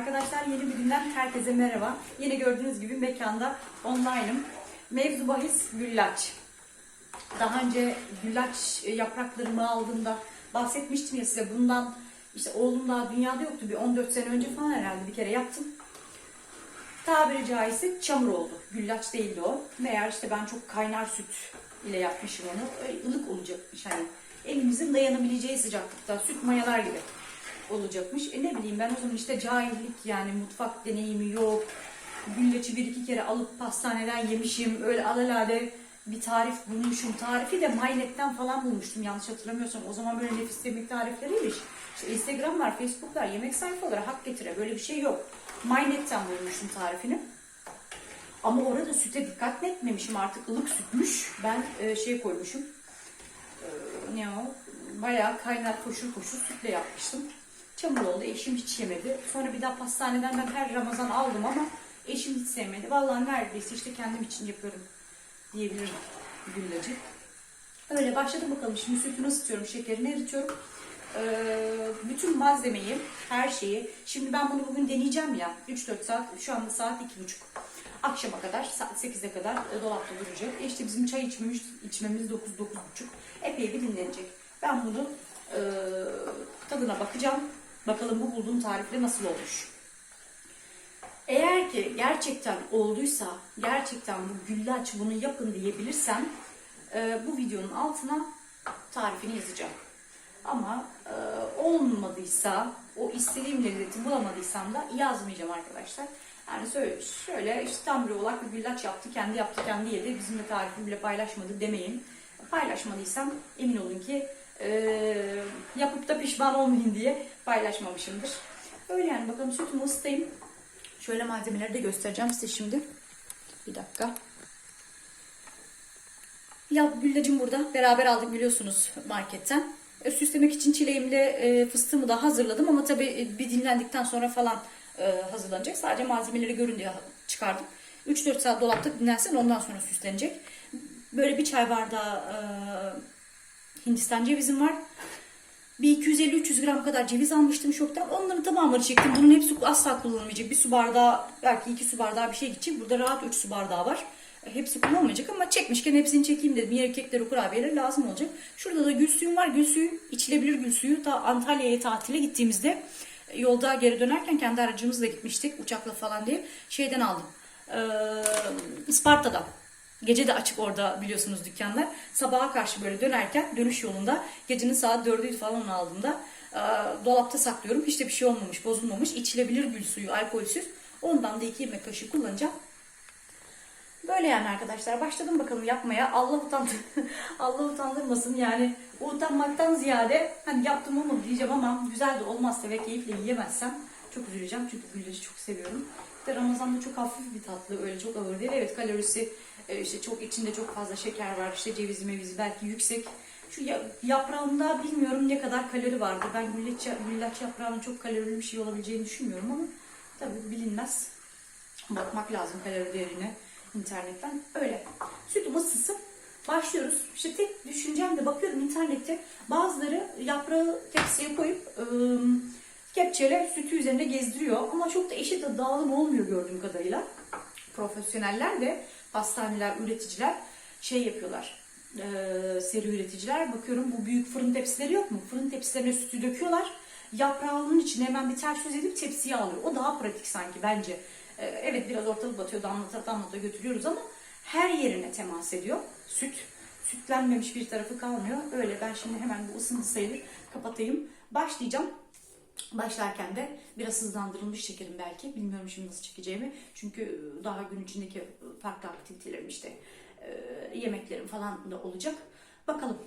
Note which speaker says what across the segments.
Speaker 1: Arkadaşlar yeni bir günden herkese merhaba. Yine gördüğünüz gibi mekanda online'ım. Mevzu bahis güllaç. Daha önce güllaç e, yapraklarımı aldığımda bahsetmiştim ya size. Bundan işte oğlum daha dünyada yoktu. Bir 14 sene önce falan herhalde bir kere yaptım. Tabiri caizse çamur oldu. Güllaç değildi o. Meğer işte ben çok kaynar süt ile yapmışım onu. Öyle ılık olacakmış hani. Elimizin dayanabileceği sıcaklıkta süt mayalar gibi olacakmış. E ne bileyim ben o zaman işte cahillik yani mutfak deneyimi yok. Güllaçı bir iki kere alıp pastaneden yemişim. Öyle alalade bir tarif bulmuşum. Tarifi de Mylet'ten falan bulmuştum yanlış hatırlamıyorsam. O zaman böyle nefis yemek tarifleriymiş. İşte Instagram var, Facebook var, yemek sayfaları hak getire. Böyle bir şey yok. Mylet'ten bulmuştum tarifini. Ama orada süte dikkat etmemişim artık ılık sütmüş. Ben e, şey koymuşum. E, ne o? Bayağı kaynar koşur koşur sütle yapmıştım. Çamur oldu. Eşim hiç yemedi. Sonra bir daha pastaneden ben her Ramazan aldım ama eşim hiç sevmedi. Vallahi neredeyse işte kendim için yapıyorum diyebilirim güllacı. Öyle başladım bakalım. Şimdi sütünü ısıtıyorum, şekerini eritiyorum. Ee, bütün malzemeyi, her şeyi. Şimdi ben bunu bugün deneyeceğim ya. 3-4 saat, şu anda saat 2.30. Akşama kadar, saat 8'e kadar e, dolapta duracak. E işte bizim çay içmemiz, içmemiz 9-9.30. Epey bir dinlenecek. Ben bunu e, tadına bakacağım. Bakalım bu bulduğum tarifle nasıl olmuş. Eğer ki gerçekten olduysa, gerçekten bu güllaç bunu yapın diyebilirsem e, bu videonun altına tarifini yazacağım. Ama e, olmadıysa, o istediğim lezzeti bulamadıysam da yazmayacağım arkadaşlar. Yani şöyle, şöyle işte tam bir olak bir güllaç yaptı, kendi yaptı, kendi yedi. Bizimle tarifini bile paylaşmadı demeyin. Paylaşmadıysam emin olun ki e, yapıp da pişman olmayın diye paylaşmamışımdır. Öyle yani bakalım sütümü ısıtayım. Şöyle malzemeleri de göstereceğim size şimdi. Bir dakika. Ya güllacım burada. Beraber aldık biliyorsunuz marketten. E, süslemek için çileğimle e, fıstığımı da hazırladım ama tabii e, bir dinlendikten sonra falan e, hazırlanacak. Sadece malzemeleri görün diye çıkardım. 3-4 saat dolapta dinlensin ondan sonra süslenecek. Böyle bir çay bardağı e, Hindistan cevizim var. Bir 250-300 gram kadar ceviz almıştım şoktan. Onların tamamını çektim. Bunun hepsi asla kullanılmayacak. Bir su bardağı, belki iki su bardağı bir şey gidecek. Burada rahat 3 su bardağı var. Hepsi kullanılmayacak ama çekmişken hepsini çekeyim dedim. Yer kekleri, kurabiyeler lazım olacak. Şurada da gül suyum var. Gül suyu, içilebilir gül suyu. Ta Antalya'ya tatile gittiğimizde yolda geri dönerken kendi aracımızla gitmiştik. Uçakla falan diye. Şeyden aldım. Ee, Isparta'dan. Gece de açık orada biliyorsunuz dükkanlar. Sabaha karşı böyle dönerken dönüş yolunda gecenin saat 4'üydü falan aldığımda e, dolapta saklıyorum. Hiç de bir şey olmamış, bozulmamış. İçilebilir gül suyu, alkolsüz. Ondan da 2 yemek kaşığı kullanacağım. Böyle yani arkadaşlar. Başladım bakalım yapmaya. Allah utandır Allah utandırmasın. Yani utanmaktan ziyade hani yaptım olmadı diyeceğim ama güzel de olmazsa ve keyifle yiyemezsem çok üzüleceğim. Çünkü gülleci çok seviyorum. İşte Ramazan'da çok hafif bir tatlı. Öyle çok ağır değil. Evet kalorisi e, işte çok içinde çok fazla şeker var. İşte cevizi mevizi belki yüksek. Şu yaprağında bilmiyorum ne kadar kalori vardı. Ben güllaç, güllaç yaprağının çok kalorili bir şey olabileceğini düşünmüyorum ama tabii bilinmez. Bakmak lazım kalori değerine internetten. Öyle. Sütüm ısısın. Başlıyoruz. İşte tek düşüncem de bakıyorum internette bazıları yaprağı tepsiye koyup ıı, kepçeyle sütü üzerinde gezdiriyor. Ama çok da eşit dağılım olmuyor gördüğüm kadarıyla. Profesyoneller de pastaneler, üreticiler şey yapıyorlar. E, seri üreticiler bakıyorum bu büyük fırın tepsileri yok mu? Fırın tepsilerine sütü döküyorlar. Yaprağının içine hemen bir ters yüz edip tepsiye alıyor. O daha pratik sanki bence. E, evet biraz ortalık batıyor damlata damlata götürüyoruz ama her yerine temas ediyor. Süt. Sütlenmemiş bir tarafı kalmıyor. Öyle ben şimdi hemen bu ısındı sayılır kapatayım. Başlayacağım. Başlarken de biraz hızlandırılmış çekerim belki. Bilmiyorum şimdi nasıl çekeceğimi. Çünkü daha gün içindeki farklı aktivitelerim işte e, yemeklerim falan da olacak. Bakalım.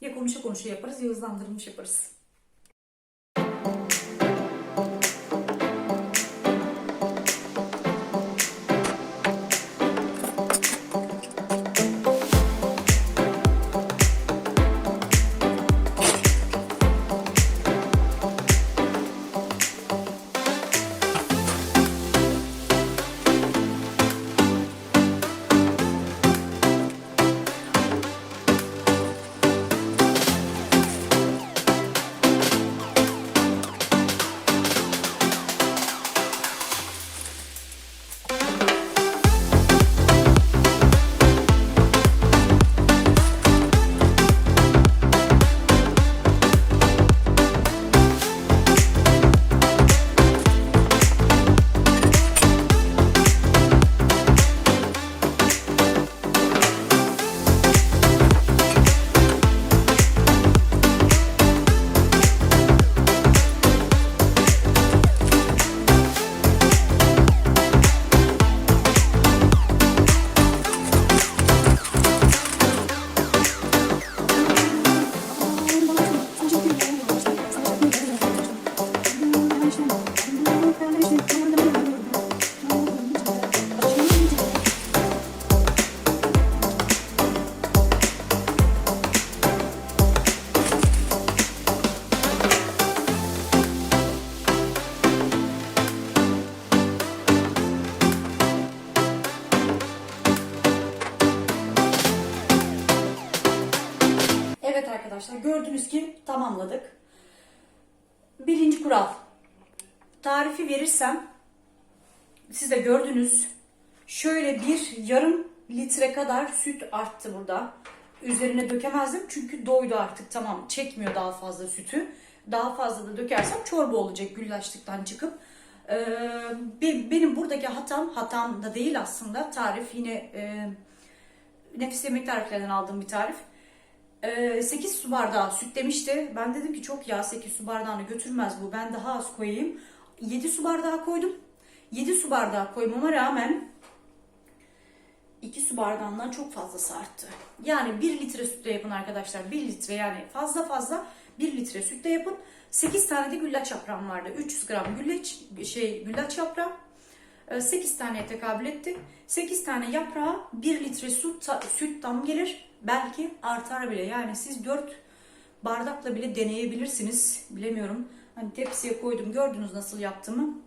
Speaker 1: Ya konuşa konuşa yaparız ya hızlandırılmış yaparız. Verirsem siz de gördünüz. Şöyle bir yarım litre kadar süt arttı burada. Üzerine dökemezdim çünkü doydu artık tamam çekmiyor daha fazla sütü. Daha fazla da dökersem çorba olacak güllaçlıktan çıkıp. Ee, be- benim buradaki hatam, hatam da değil aslında tarif yine e, nefis yemek tariflerinden aldığım bir tarif. Ee, 8 su bardağı süt demişti. Ben dedim ki çok ya 8 su bardağını götürmez bu. Ben daha az koyayım. 7 su bardağı koydum. 7 su bardağı koymama rağmen 2 su bardağından çok fazlası arttı. Yani 1 litre sütle yapın arkadaşlar. 1 litre yani fazla fazla 1 litre sütle yapın. 8 tane de güllaç yaprağım vardı. 300 gram güllaç, şey, güllaç yaprağı. 8 taneye tekabül etti. 8 tane yaprağa 1 litre su, ta- süt tam gelir. Belki artar bile. Yani siz 4 bardakla bile deneyebilirsiniz. Bilemiyorum. Hani tepsiye koydum. Gördünüz nasıl yaptığımı.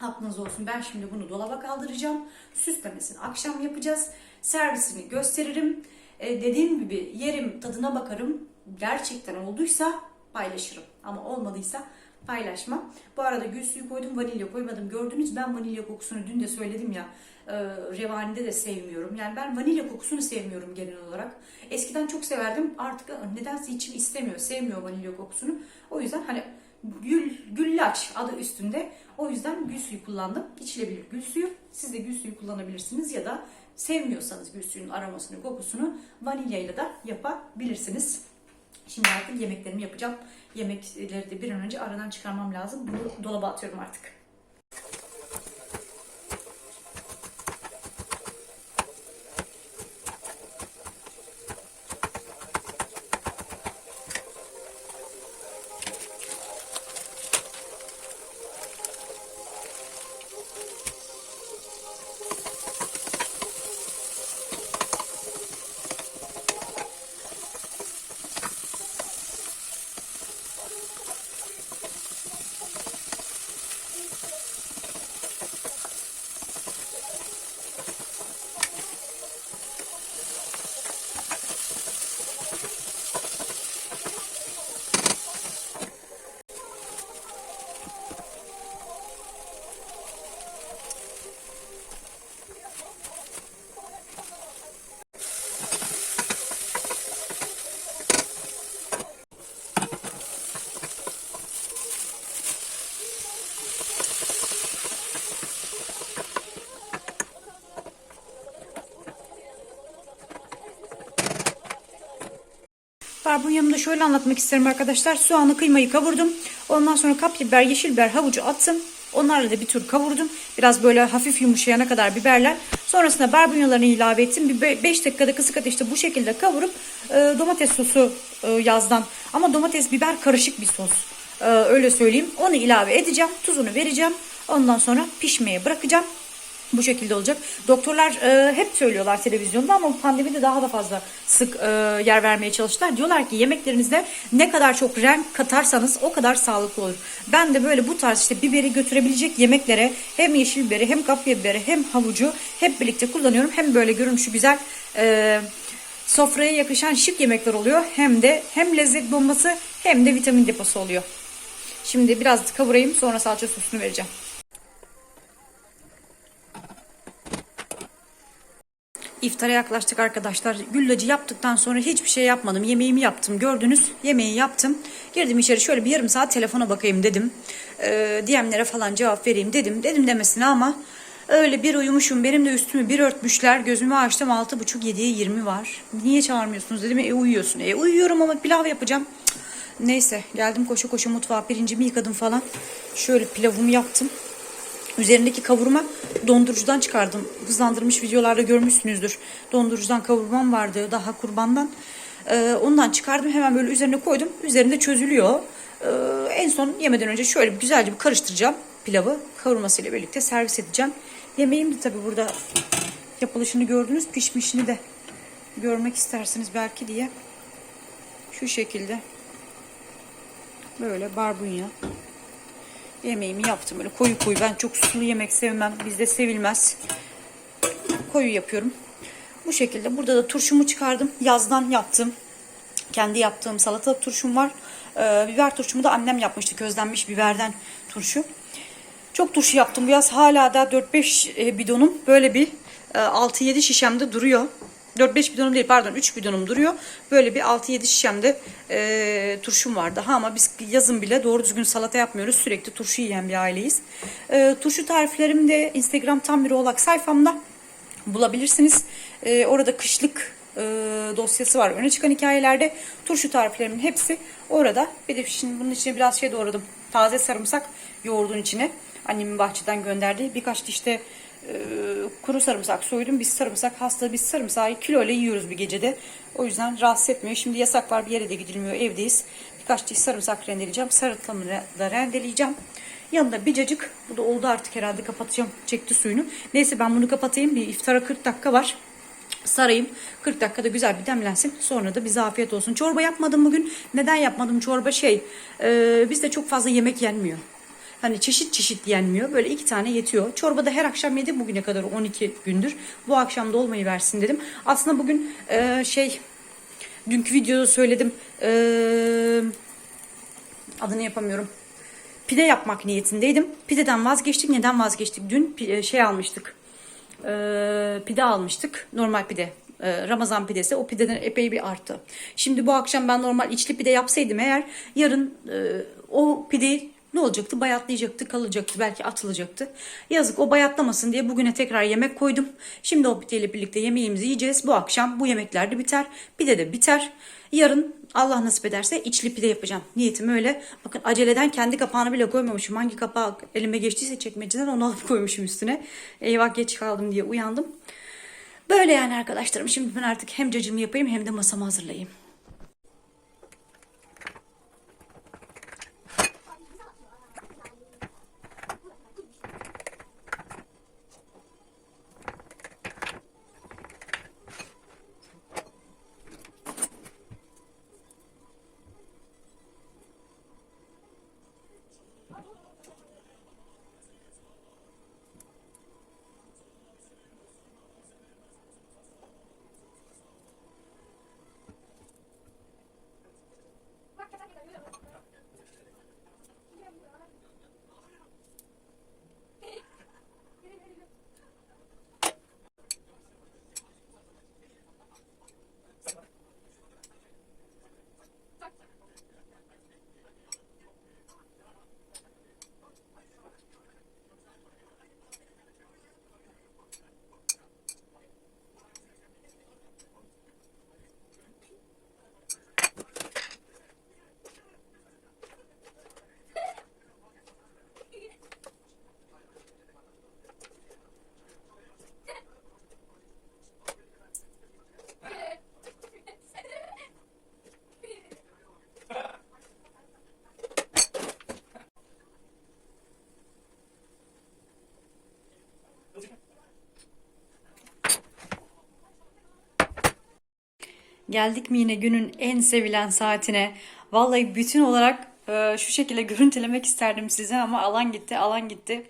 Speaker 1: Aklınız olsun. Ben şimdi bunu dolaba kaldıracağım. Süslemesini akşam yapacağız. Servisini gösteririm. E, dediğim gibi yerim, tadına bakarım. Gerçekten olduysa paylaşırım. Ama olmadıysa paylaşmam. Bu arada gül suyu koydum, vanilya koymadım. Gördünüz ben vanilya kokusunu dün de söyledim ya. E, revanide de sevmiyorum. Yani ben vanilya kokusunu sevmiyorum genel olarak. Eskiden çok severdim. Artık nedense içim istemiyor. Sevmiyor vanilya kokusunu. O yüzden hani gül, güllaç adı üstünde. O yüzden gül suyu kullandım. İçilebilir gül suyu. Siz de gül suyu kullanabilirsiniz ya da sevmiyorsanız gül suyunun aromasını, kokusunu vanilyayla da yapabilirsiniz. Şimdi artık yemeklerimi yapacağım. Yemekleri de bir an önce aradan çıkarmam lazım. Bunu dolaba atıyorum artık. Barbunyamı da şöyle anlatmak isterim arkadaşlar. Soğanı kıymayı kavurdum. Ondan sonra kapya biber, yeşil biber, havucu attım. Onlarla da bir tur kavurdum. Biraz böyle hafif yumuşayana kadar biberler. Sonrasında barbunyalarını ilave ettim. Bir 5 dakikada kısık ateşte bu şekilde kavurup e, domates sosu e, yazdan. Ama domates biber karışık bir sos. E, öyle söyleyeyim. Onu ilave edeceğim. Tuzunu vereceğim. Ondan sonra pişmeye bırakacağım. Bu şekilde olacak. Doktorlar e, hep söylüyorlar televizyonda ama pandemide daha da fazla sık e, yer vermeye çalıştılar. Diyorlar ki yemeklerinizde ne kadar çok renk katarsanız o kadar sağlıklı olur. Ben de böyle bu tarz işte biberi götürebilecek yemeklere hem yeşil biberi hem kapya biberi hem havucu hep birlikte kullanıyorum. Hem böyle görünüşü güzel e, sofraya yakışan şık yemekler oluyor. Hem de hem lezzet bombası hem de vitamin deposu oluyor. Şimdi biraz kavurayım sonra salça sosunu vereceğim. İftara yaklaştık arkadaşlar. Güllacı yaptıktan sonra hiçbir şey yapmadım. Yemeğimi yaptım. Gördünüz yemeği yaptım. Girdim içeri şöyle bir yarım saat telefona bakayım dedim. Ee, DM'lere falan cevap vereyim dedim. Dedim demesine ama öyle bir uyumuşum. Benim de üstümü bir örtmüşler. Gözümü açtım 6.30-7'ye 20 var. Niye çağırmıyorsunuz dedim. E uyuyorsun. E uyuyorum ama pilav yapacağım. Cık. Neyse geldim koşu koşu mutfağa pirincimi yıkadım falan. Şöyle pilavımı yaptım. Üzerindeki kavurma dondurucudan çıkardım. Hızlandırmış videolarda görmüşsünüzdür. Dondurucudan kavurmam vardı daha kurbandan. Ee, ondan çıkardım hemen böyle üzerine koydum. Üzerinde çözülüyor. Ee, en son yemeden önce şöyle bir güzelce bir karıştıracağım pilavı. Kavurmasıyla birlikte servis edeceğim. Yemeğim de tabii burada yapılışını gördünüz. Pişmişini de görmek isterseniz belki diye. Şu şekilde. Böyle barbunya yemeğimi yaptım. Böyle koyu koyu. Ben çok sulu yemek sevmem. Bizde sevilmez. Koyu yapıyorum. Bu şekilde. Burada da turşumu çıkardım. Yazdan yaptım. kendi yaptığım salatalık turşum var. Ee, biber turşumu da annem yapmıştı. Közlenmiş biberden turşu. Çok turşu yaptım bu yaz. Hala da 4-5 e, bidonum böyle bir e, 6-7 şişemde duruyor. 4-5 bidonum değil pardon 3 bidonum duruyor. Böyle bir 6-7 şişemde e, turşum vardı. Ha ama biz yazın bile doğru düzgün salata yapmıyoruz. Sürekli turşu yiyen bir aileyiz. E, turşu tariflerim de Instagram tam bir oğlak sayfamda bulabilirsiniz. E, orada kışlık e, dosyası var. Öne çıkan hikayelerde turşu tariflerimin hepsi orada. Bir de şimdi bunun içine biraz şey doğradım. Taze sarımsak yoğurdun içine. Annemin bahçeden gönderdiği birkaç işte e, kuru sarımsak soydum. Biz sarımsak hasta biz sarımsağı kilo yiyoruz bir gecede. O yüzden rahatsız etmiyor. Şimdi yasak var bir yere de gidilmiyor evdeyiz. Birkaç diş sarımsak rendeleyeceğim. Sarımsağı da rendeleyeceğim. Yanında bir cacık. Bu da oldu artık herhalde kapatacağım. Çekti suyunu. Neyse ben bunu kapatayım. Bir iftara 40 dakika var sarayım. 40 dakikada güzel bir demlensin. Sonra da bize afiyet olsun. Çorba yapmadım bugün. Neden yapmadım çorba? Şey, e, bizde çok fazla yemek yenmiyor. Hani çeşit çeşit yenmiyor. Böyle iki tane yetiyor. Çorba da her akşam yedim bugüne kadar 12 gündür. Bu akşam da olmayı versin dedim. Aslında bugün e, şey, dünkü videoda söyledim. E, adını yapamıyorum. Pide yapmak niyetindeydim. Pideden vazgeçtik. Neden vazgeçtik? Dün pi- şey almıştık e, pide almıştık. Normal pide. e, Ramazan pidesi o pideden epey bir arttı. Şimdi bu akşam ben normal içli pide yapsaydım eğer yarın e, o pideyi ne olacaktı? Bayatlayacaktı, kalacaktı, belki atılacaktı. Yazık o bayatlamasın diye bugüne tekrar yemek koydum. Şimdi o pideyle birlikte yemeğimizi yiyeceğiz. Bu akşam bu yemekler de biter. Pide de biter. Yarın Allah nasip ederse içli pide yapacağım. Niyetim öyle. Bakın aceleden kendi kapağını bile koymamışım. Hangi kapağı elime geçtiyse çekmeceden onu alıp koymuşum üstüne. Eyvah geç kaldım diye uyandım. Böyle yani arkadaşlarım. Şimdi ben artık hem cacımı yapayım hem de masamı hazırlayayım. Thank you. Geldik mi yine günün en sevilen saatine? Vallahi bütün olarak e, şu şekilde görüntülemek isterdim size ama alan gitti, alan gitti.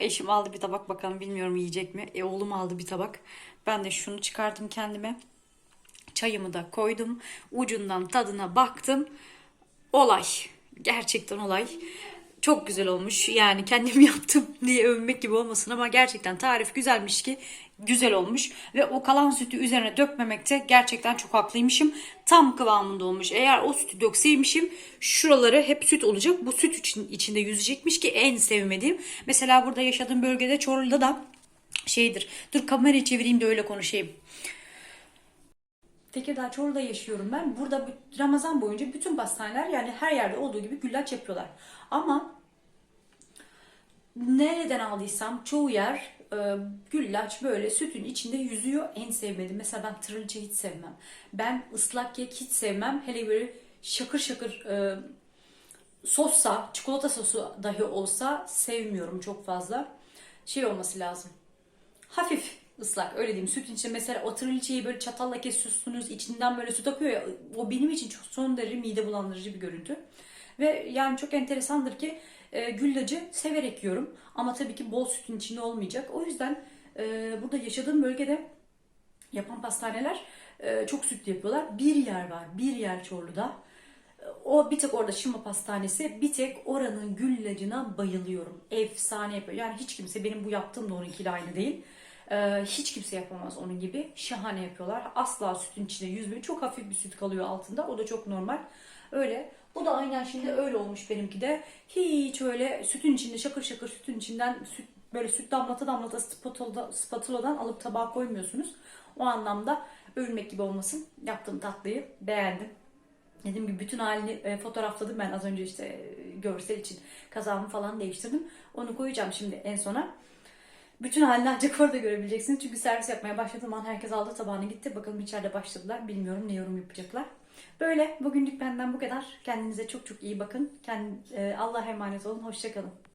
Speaker 1: Eşim aldı bir tabak bakalım bilmiyorum yiyecek mi. E, oğlum aldı bir tabak. Ben de şunu çıkardım kendime. Çayımı da koydum. Ucundan tadına baktım. Olay. Gerçekten olay. Çok güzel olmuş. Yani kendim yaptım diye övünmek gibi olmasın ama gerçekten tarif güzelmiş ki güzel olmuş. Ve o kalan sütü üzerine dökmemekte gerçekten çok haklıymışım. Tam kıvamında olmuş. Eğer o sütü dökseymişim şuraları hep süt olacak. Bu süt için, içinde yüzecekmiş ki en sevmediğim. Mesela burada yaşadığım bölgede Çorlu'da da şeydir. Dur kamerayı çevireyim de öyle konuşayım. Tekirdağ Çorlu'da yaşıyorum ben. Burada bu- Ramazan boyunca bütün pastaneler yani her yerde olduğu gibi güllaç yapıyorlar. Ama nereden aldıysam çoğu yer e, güllaç böyle sütün içinde yüzüyor. En sevmedim. Mesela ben tırılçı hiç sevmem. Ben ıslak kek hiç sevmem. Hele böyle şakır şakır e, sossa, çikolata sosu dahi olsa sevmiyorum çok fazla. Şey olması lazım hafif ıslak öyle diyeyim. Süt içinde mesela o trilçeyi böyle çatalla kesiyorsunuz içinden böyle süt akıyor ya o benim için çok son derece mide bulandırıcı bir görüntü. Ve yani çok enteresandır ki e, güllacı severek yiyorum ama tabii ki bol sütün içinde olmayacak. O yüzden e, burada yaşadığım bölgede yapan pastaneler e, çok sütlü yapıyorlar. Bir yer var, bir yer Çorlu'da. O bir tek orada Şıma Pastanesi, bir tek oranın güllacına bayılıyorum. Efsane yapıyor. Yani hiç kimse benim bu yaptığım da onunkiyle aynı değil. E, hiç kimse yapamaz onun gibi. Şahane yapıyorlar. Asla sütün içine yüzmüyor. Çok hafif bir süt kalıyor altında. O da çok normal. Öyle. Bu da aynen şimdi öyle olmuş benimki de. Hiç öyle sütün içinde şakır şakır sütün içinden süt böyle süt damlata damlata spatula, spatuladan alıp tabağa koymuyorsunuz. O anlamda övülmek gibi olmasın. Yaptığım tatlıyı beğendim. Dediğim gibi bütün halini e, fotoğrafladım ben az önce işte e, görsel için kazağımı falan değiştirdim. Onu koyacağım şimdi en sona. Bütün halini ancak orada görebileceksiniz. Çünkü servis yapmaya başladığım an herkes aldı tabağını gitti. Bakalım içeride başladılar. Bilmiyorum ne yorum yapacaklar. Böyle bugünlük benden bu kadar. Kendinize çok çok iyi bakın. Kend, e, Allah'a emanet olun. Hoşçakalın.